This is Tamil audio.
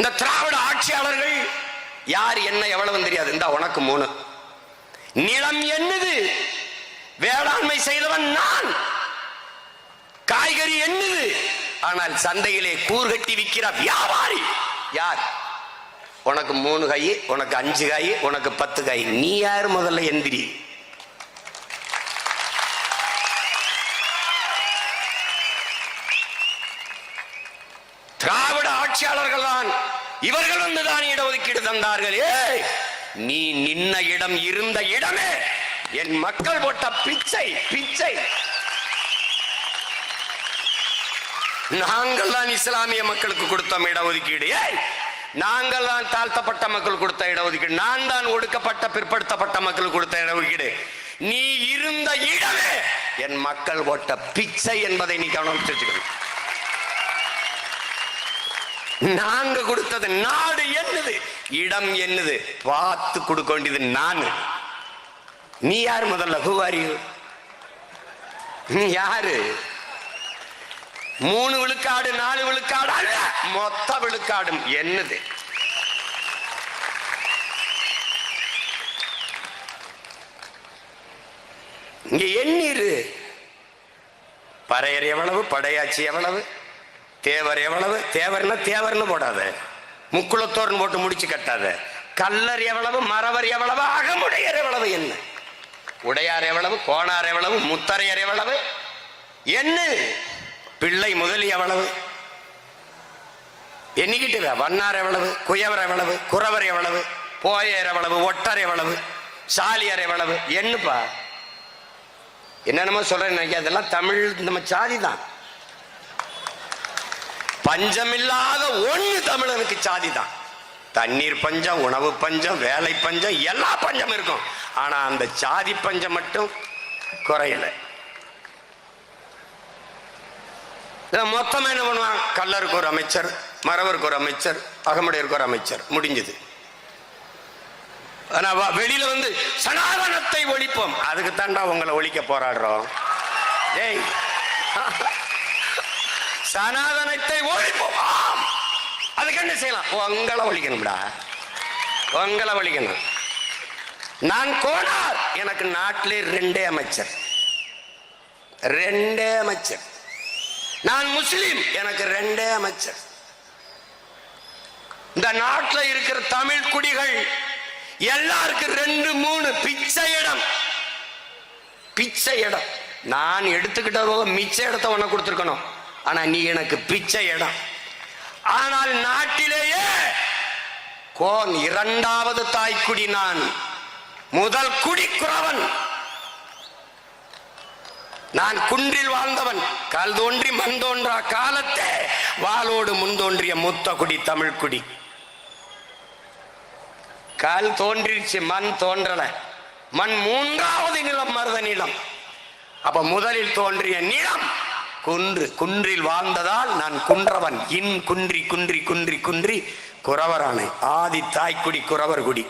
இந்த திராவிட ஆட்சியாளர்கள் யார் என்ன எவ்வளவு தெரியாது. இந்த உனக்கு மூணு. நிலம் என்னது? வேளாண்மை செய்தவன் நான். காய்கறி என்னது? ஆனால் சந்தையிலே கூர்கட்டி விற்கிற வியாபாரி யார்? உனக்கு மூணு கை உனக்கு அஞ்சு காய் உனக்கு பத்து காய். நீ யார் முதல்ல எந்திரி திராவிட ஆட்சியாளர்கள் தான் இவர்கள் வந்துதான் இடஒதுக்கீடு தந்தார்கள். ஏய் நீ நின்ன இடம் இருந்த இடமே. என் மக்கள் போட்ட பிச்சை பிச்சை. நாங்கள் தான் இஸ்லாமிய மக்களுக்கு கொடுத்தோம் இடஒதுக்கீடு. ஏய் நாங்கள் தான் தாழ்த்தப்பட்ட மக்கள் கொடுத்த இடஒதுக்கீடு. நான் தான் ஒடுக்கப்பட்ட பிற்படுத்தப்பட்ட மக்களுக்கு கொடுத்த இடஒதுக்கீடு. நீ இருந்த இடமே. என் மக்கள் போட்ட பிச்சை என்பதை நீ கவனம் வச்சுக்கணும். நாங்க கொடுத்தது நாடு என்னது? இடம் என்னது? பார்த்து கொடுக்க வேண்டியது நான். நீ யார் முதல்ல? ஹூவாரி நீ யாரு? மூணு விழுக்காடு நாலு விழுக்காடு அல்ல மொத்த விழுக்காடும் என்னது? இங்க எண்ணீரு. பறையர் எவ்வளவு? படையாச்சி எவ்வளவு? தேவர் எவ்வளவு? தேவர்னா தேவர்னு போடாத. முக்குளத்தோர்னு போட்டு முடிச்சு கட்டாத. கல்லர் எவ்வளவு? மறவர் எவ்வளவு? அகமுடையர் எவ்வளவு? என்ன? உடையார் எவ்வளவு? கோணார் எவ்வளவு? முத்தரையர் எவ்வளவு? என்ன? பிள்ளை முதலி எவ்வளவு? எண்ணிக்கிட்டு வண்ணார் எவ்வளவு? குயவர் எவ்வளவு? குறவர் எவ்வளவு? போயர் எவ்வளவு? ஒட்டர் எவ்வளவு? சாலியார் எவ்வளவு? என்னப்பா? என்னென்னமோ சொல்றேன்னு நினைக்க அதெல்லாம் தமிழ் நம்ம சாதி தான். பஞ்சமில்லாத ஒண்ணு தமிழனுக்கு சாதி தான் தண்ணீர் பஞ்சம் உணவு பஞ்சம் வேலை பஞ்சம் எல்லா பஞ்சம் இருக்கும். ஆனா அந்த சாதி பஞ்சம் மட்டும் குறையல. மொத்தமா என்ன பண்ணுவான்? கல்லருக்கு ஒரு அமைச்சர் மறவருக்கு ஒரு அமைச்சர் அகமுடையருக்கு ஒரு அமைச்சர். முடிஞ்சது. ஆனா வெளியில வந்து சனாதனத்தை ஒழிப்போம். அதுக்கு தாண்டா உங்களை ஒழிக்க போராடுறோம். ஏய். சனாதனத்தை ஒழிப்போம் அதுக்கு என்ன செய்யலாம்? உங்களை ஒழிக்கணும்டா. உங்களை ஒழிக்கணும். நான் கோனார் எனக்கு நாட்டிலே ரெண்டே அமைச்சர். ரெண்டே அமைச்சர். நான் முஸ்லீம். எனக்கு ரெண்டே அமைச்சர். இந்த நாட்டில் இருக்கிற தமிழ் குடிகள் எல்லாருக்கும் ரெண்டு மூணு பிச்சை இடம். பிச்சை இடம். நான் எடுத்துக்கிட்ட மிச்ச இடத்த உனக்கு கொடுத்துருக்கணும். ஆனா நீ எனக்கு பிச்சை இடம். ஆனால் நாட்டிலேயே கோன் இரண்டாவது தாய்க்குடி நான். முதல் குடி குறவன். நான் குன்றில் வாழ்ந்தவன். கால் தோன்றி மண் தோன்றா காலத்தே. வாளோடு முன் தோன்றிய மூத்த குடி தமிழ் குடி. கால் தோன்றிருச்சு மண் தோன்றல. மண் மூன்றாவது நிலம் மருத நிலம். அப்ப முதலில் தோன்றிய நிலம் குன்று குன்றில் வாழ்ந்ததால் நான் குன்றவன். இன் குன்றி குன்றி குன்றி குன்றி குறவரானே. ஆதி தாய்க்குடி குறவர் குடி.